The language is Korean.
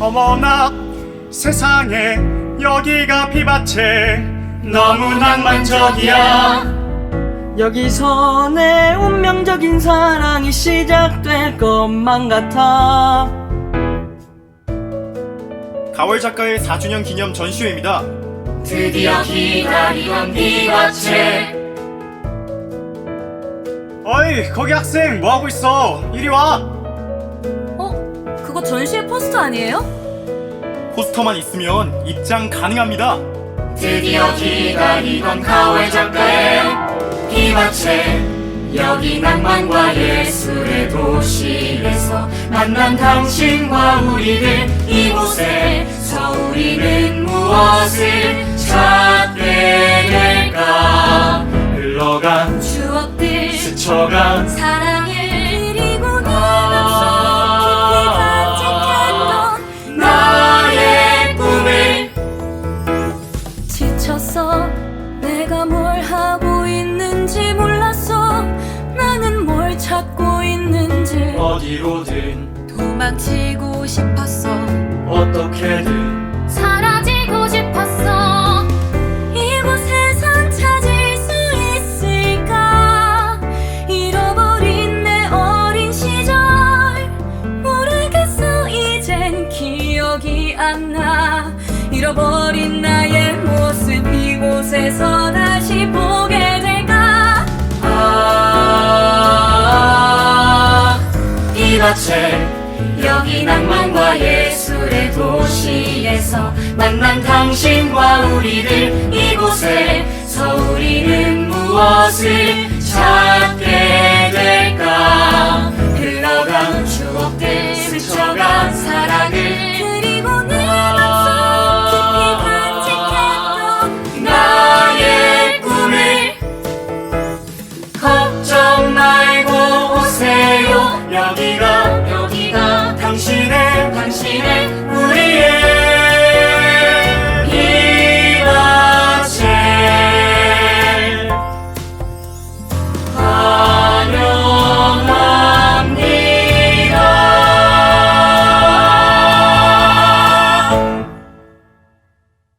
어머나 세상에 여기가 비밭에 너무 낭만적이야. 여기서 내 운명적인 사랑이 시작될 것만 같아 가월 작가의 4주년 기념 전시회입니다. 드디어 기다리던 비밭에 어이 거기 학생 뭐하고 있어? 이리 와. 어? 그거 전시회 포스터 아니에요? 포스터만 있으면 입장 가능합니다. 드디어 기다리던 가을 작가의 비밭에 여기 낭만과 예술의 도시에서 만난 당신과 우리들 이곳에서 우리는 무엇을 찾게 될까? 흘러간 추억들 스쳐간 어디로든 도망치고 싶었어. 어떻게든 사라지고 싶었어. 이곳에선 찾을 수 있을까? 잃어버린 내 어린 시절. 모르겠어 이젠 기억이 안 나. 잃어버린 나의 모습 이곳에서 다시 보 이 밭에 여기 낭만과 예술의 도시에서 만난 당신과 우리들 이곳에서 우리는 무엇을 찾게 될까? 흘러간 추억들 스쳐간 사랑을 그리고 내 맘속 깊이 간직했던 나의 꿈을 걱정 말고 오세요. 여기가